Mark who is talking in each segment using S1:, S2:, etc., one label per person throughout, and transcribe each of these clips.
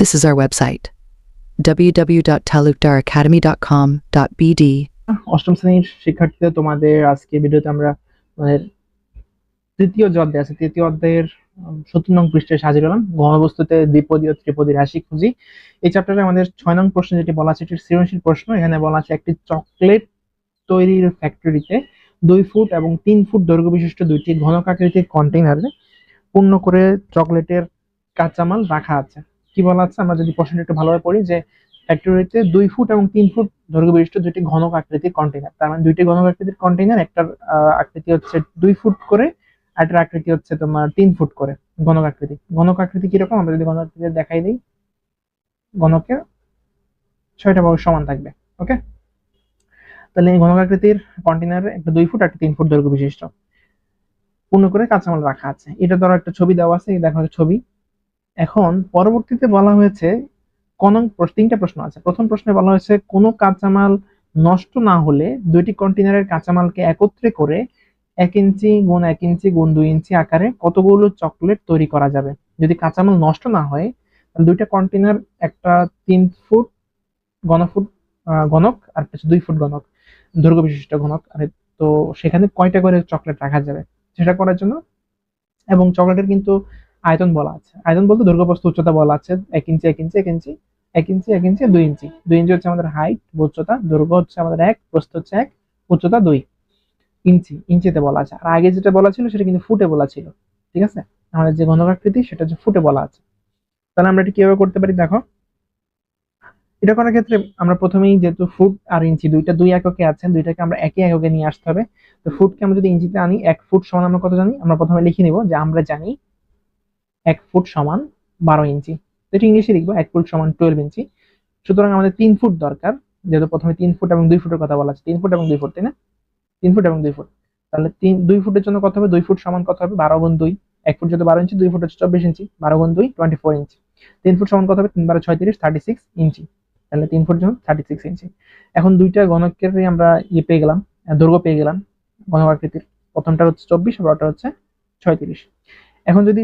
S1: This is our website www.talukdaracademy.com.bd.
S2: অষ্টম শ্রেণির শিক্ষার্থীরা, তোমাদের আজকে ভিডিওতে আমরা আমাদের তৃতীয় যে অধ্যায় আছে, তৃতীয় অধ্যায়ের সত্তর নং পৃষ্ঠে হাজির হলাম। ঘনবস্তুতে দ্বিপদী ও ত্রিপদী রাশি খুঁজি। এই চ্যাপ্টারে আমাদের ছয় নং প্রশ্ন যেটি বলা আছে, এটি সৃজনশীল প্রশ্ন। এখানে বলা আছে, একটি চকলেট তৈরির ফ্যাক্টরিতে দুই ফুট এবং তিন ফুট দৈর্ঘ্য বিশিষ্ট দুইটি ঘনকাকৃতির কন্টেইনারে পূর্ণ করে চকলেটের কাঁচামাল রাখা আছে। কি বলা আছে? আমরা যদি প্রশ্নটা একটু ভালোভাবে পড়ি যে ফ্যাক্টরিতে দুই ফুট এবং তিন ফুট দৈর্ঘ্য বিশিষ্ট দুইটি ঘনক আকৃতির কন্টেনার তার মানে দুইটি ঘনক আকৃতির কন্টেনার একটার আকৃতি হচ্ছে দুই ফুট করে, আরেকটার আকৃতি হচ্ছে তোমার তিন ফুট করে ঘনক আকৃতি। ঘনক আকৃতি কীরকম? আমরা যদি ঘনক আকৃতি দেখাই দিই, ঘনকের ছয়টা বাহু সমান থাকবে ওকে তাহলে এই ঘনক আকৃতির কন্টেইনারে একটা দুই ফুট একটা তিন ফুট দৈর্ঘ্য বিশিষ্ট। পূর্ণ করে কাঁচামাল রাখা আছে। এটা ধরো একটা ছবি দেওয়া আছে দেখো একটা ছবি। এখন পরবর্তীতে বলা হয়েছে কোন তিনটা প্রশ্ন আছে। প্রথম প্রশ্নে বলা হয়েছে কোনো কাঁচামাল নষ্ট না হলে দুইটি কন্টেনারের কাঁচামালকে একত্রে করে এক ইঞ্চি গুণ এক ইঞ্চি গুণ দুই ইঞ্চি আকারে কতগুলো চকলেট তৈরি করা যাবে? যদি কাঁচামাল নষ্ট না হয় তাহলে দুইটা কন্টেনার একটা তিন ফুট আহ, ঘনক আর দুই ফুট গণক দৈর্ঘ্য বিশিষ্ট ঘনক। আর তো সেখানে কয়টা করে চকলেট রাখা যাবে? সেটা করার জন্য। এবং চকলেটের কিন্তু আয়তন বলা আছে। আয়তন বলতে দৈর্ঘ্য প্রস্থ উচ্চতা বলা আছে। এক ইঞ্চি এক ইঞ্চি এক ইঞ্চি এক ইঞ্চি এক ইঞ্চি, দুই ইঞ্চি। দুই ইঞ্চি হচ্ছে আমাদের হাইট উচ্চতা। দৈর্ঘ্য হচ্ছে আমাদের এক, প্রস্থ হচ্ছে এক, উচ্চতা দুই। ইঞ্চি, ইঞ্চিতে বলা আছে। আর আগে যেটা বলা ছিল সেটা কিন্তু ফুটে বলা ছিল। ঠিক আছে? আমাদের যে ঘনকাকৃতি সেটা হচ্ছে ফুটে বলা আছে। তাহলে আমরা এটা কীভাবে করতে পারি? দেখো। এটা করার ক্ষেত্রে আমরা প্রথমেই যেহেতু ফুট আর ইঞ্চি, দুইটা দুই এককে আছে, দুইটাকে আমরা একই এককে নিয়ে আসতে হবে। তো ফুটকে আমরা যদি ইঞ্চিতে আনি, এক ফুট সমান আমরা কত জানি? আমরা প্রথমে লিখে নিব যে আমরা জানি এক ফুট সমান বারো ইঞ্চি। এটা ইংলিশে লিখব, এক ফুট সমান টুয়েলভ ইঞ্চি। সুতরাং আমাদের তিন ফুট দরকার, যেহেতু প্রথমে তিন ফুট এবং দুই ফুটের কথা বলা আছে। তিন ফুট এবং দুই ফুট, তাই না? তিন ফুট এবং দুই ফুট। তাহলে তিন, দুই ফুটের জন্য কত হবে? দুই ফুট সমান কত হবে? বারো গুণ দুই। এক ফুট যদি বারো ইঞ্চি, দুই ফুট হচ্ছে চব্বিশ ইঞ্চি। বারো গুণ দুই টোয়েন্টি ফোর ইঞ্চি। তিন ফুট সমান কত হবে? তিন বারো ছয়ত্রিশ থার্টি সিক্স ইঞ্চি। তাহলে তিন ফুট জন্য থার্টি সিক্স ইঞ্চি। এখন দুইটা ঘনকের আমরা ইয়ে পেয়ে গেলাম দৈর্ঘ্য পেয়ে গেলাম ঘনক আকৃতির প্রথমটা হচ্ছে চব্বিশ আর ওটা হচ্ছে ছয়ত্রিশ। এখন যদি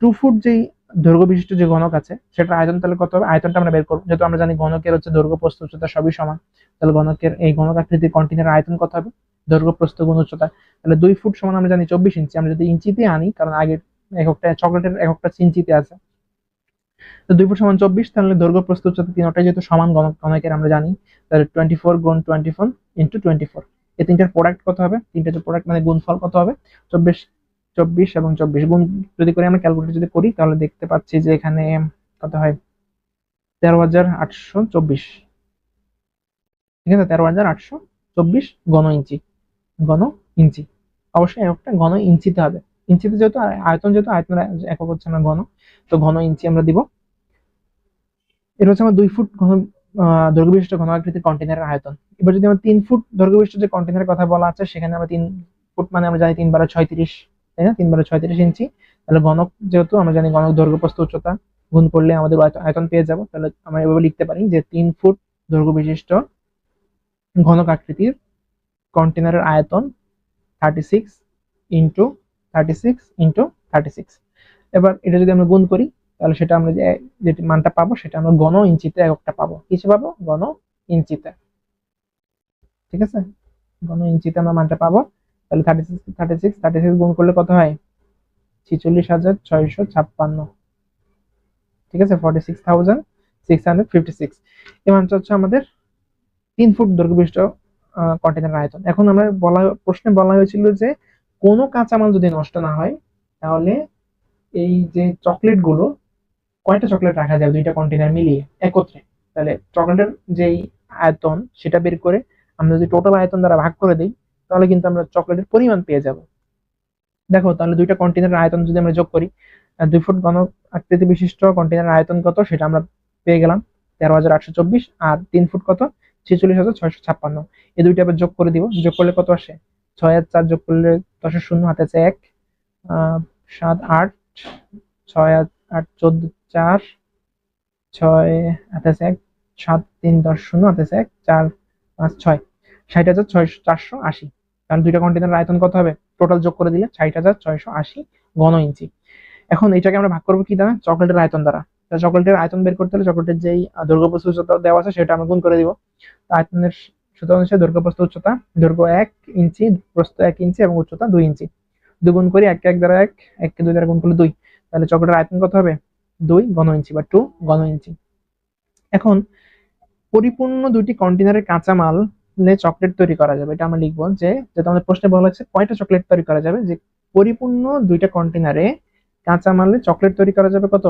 S2: টু ফুট যেই দৈর্ঘ্য বিশিষ্ট যে ঘনক আছে সেটা আয়তন তাহলে কত হবে? আয়তনটা আমরা বের করব। যেহেতু আমরা জানি ঘনকের হচ্ছে দৈর্ঘ্য, প্রস্থ, উচ্চতা সবই সমান, তাহলে ঘনকের এই ঘনক আকৃতির কন্টেনার আয়তন কত হবে? দৈর্ঘ্য, প্রস্থ, গুণ, উচ্চতা। তাহলে দুই ফুট সমান আমরা জানি চব্বিশ ইঞ্চি আমরা যদি ইঞ্চিতে আনি, কারণ আগের এককটা, চকলেটের এককটা ইঞ্চিতে আছে। তো দুই ফুট সমান চব্বিশ, তাহলে দৈর্ঘ্য, প্রস্থ, উচ্চতা তিনটাই যেহেতু সমান ঘনক, ঘনকের আমরা জানি, তাহলে টোয়েন্টি ফোর গুণ twenty four into twenty four এই তিনটার প্রোডাক্ট কত হবে? তিনটা যে প্রোডাক্ট মানে গুণফল কত হবে? চব্বিশ চব্বিশ এবং চব্বিশ। গুণ যদি করে আমরা ক্যালকুলেটর যদি করি, তাহলে দেখতে পাচ্ছি যে এখানে কত হয়? তেরো হাজার আটশো চব্বিশ। ঠিক আছে? তেরো হাজার আটশো চব্বিশ ঘন ইঞ্চি। ঘন ইঞ্চি। অবশ্যই একটা ঘন ইঞ্চিতে হবে। ইঞ্চিতে যেহেতু আয়তন যেহেতু আয়তন একক হচ্ছে না ঘন, তো ঘন ইঞ্চি আমরা দিব। এটা হচ্ছে আমার দুই ফুট ঘন দৈর্ঘ্য বিশিষ্ট ঘন আকৃতির কন্টেনারের আয়তন। এবার যদি আমার তিন ফুট দৈর্ঘ্য বিশিষ্ট যে কন্টেনারের কথা বলা আছে, সেখানে আমরা তিন ফুট মানে আমরা জানি তিন বারো ছয়ত্রিশ। তাই না? তিন বারো ছয়ত্রিশ ইঞ্চি। তাহলে গণক যেহেতু, আমরা জানি গণক দৈর্ঘ্য প্রস্থ উচ্চতা। গুণ করলে আমাদের আয়তন পেয়ে যাব। তাহলে আমরা এভাবে লিখতে পারি যে তিন ফুট দৈর্ঘ্য বিশিষ্ট ঘনক আকৃতির কন্টেনারের আয়তন thirty six into thirty six into thirty six এবার এটা যদি আমরা গুণ করি, তাহলে সেটা আমরা যে মানটা পাবো, সেটা আমরা গণ ইঞ্চিতে এককটা পাবো। কিছু পাবো? গণ ইঞ্চিতে। ঠিক আছে? গণ ইঞ্চিতে আমরা মানটা পাবো। তাহলে thirty six thirty six thirty six গুণ করলে কত হয়? ছিচল্লিশ হাজার ছয়শো ছাপ্পান্ন। ঠিক আছে? Forty six thousand six hundred fifty six এই মানটা হচ্ছে আমাদের তিন ফুট দৈর্ঘ্য বিশিষ্ট কন্টেনার আয়তন। এখন আমরা বলা, প্রশ্নে বলা হয়েছিল যে কোনো কাঁচামাল যদি নষ্ট না হয়, তাহলে এই যে চকলেটগুলো কয়টা চকলেট রাখা যাবে দুইটা কন্টেনার মিলিয়ে, একত্রে। তাহলে চকলেটের যেই আয়তন, সেটা বের করে আমরা যদি টোটাল আয়তন দ্বারা ভাগ করে দিই তাহলে কিন্তু আমরা চকলেটের পরিমাণ পেয়ে যাব। দেখো, তাহলে দুইটা কন্টেনার আয়তন যদি আমরা যোগ করি দুই ফুট ঘন আকৃতি বিশিষ্ট কন্টেনার আয়তন কত সেটা আমরা পেয়ে গেলাম তেরো হাজার আটশো চব্বিশ আর তিন ফুট কত ছেচল্লিশ হাজার ছয়শো ছাপ্পান্ন। এই দুইটা আবার যোগ করে দিব। যোগ করলে কত আসে? ছয় আর চার, যোগ করলে দশের শূন্য, হাতে আছে এক সাত, আট, ছয় আট, চোদ্দ, চার, ছয়, হাতে আছে এক, সাত, তিন, দশ, শূন্য, হাতে আছে এক, চার, পাঁচ, ছয়, ষাট হাজার ছয়শো চারশো আশি। কারণ দুইটা কন্টেনার আয়তন কত হবে? টোটাল যোগ করে দিলে ষাট হাজার ছয়শো আশি ঘন ইঞ্চি। এখন এটাকে আমরা ভাগ করব কি দ্বারা? চকলেটের আয়তন দ্বারা। চকলেটের আয়তন বের করতে হলে চকলেটের যেই আহ, উচ্চতা দেওয়া আছে সেটা আমরা গুণ করে দিব। আয়তনের সূত্র অনুসারে দৈর্ঘ্য উচ্চতা দৈর্ঘ্য এক ইঞ্চি প্রস্থ এক ইঞ্চি এবং উচ্চতা দুই ইঞ্চি। দুগুণ করি এক এক দ্বারা এক এককে দুই দ্বারা গুণ করলে দুই। তাহলে চকলেটের আয়তন কত হবে? দুই ঘন ইঞ্চি বা টু ঘন ইঞ্চি। এখন পরিপূর্ণ দুইটি কন্টেনারের কাঁচামাল চকলেট তৈরি করা যাবে। এটা আমরা লিখব যে যেটা আমাদের প্রশ্নে বলা হচ্ছে কয়টা চকলেট তৈরি করা যাবে? যে পরিপূর্ণ দুইটা কন্টেনারে কাঁচামালে চকলেট তৈরি করা যাবে কত?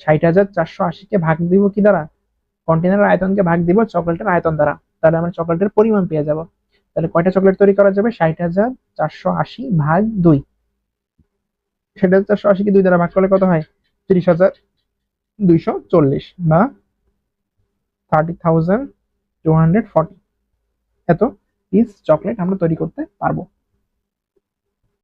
S2: ষাট হাজার চারশো আশিকে ভাগ দিব কি দ্বারা? কন্টেনারের আয়তনকে ভাগ দিব চকলেটের আয়তন দ্বারা। তাহলে আমরা চকলেটের পরিমাণ পেয়ে যাব। তাহলে কয়টা চকলেট তৈরি করা যাবে? ষাট হাজার চারশো আশি ভাগ দুই। ষাট হাজার চারশো আশিকে দুই দ্বারা ভাগ করলে কত হয়? তিরিশ হাজার দুইশো চল্লিশ বা thirty thousand two hundred forty এত পিস চকলেট আমরা তৈরি করতে পারব।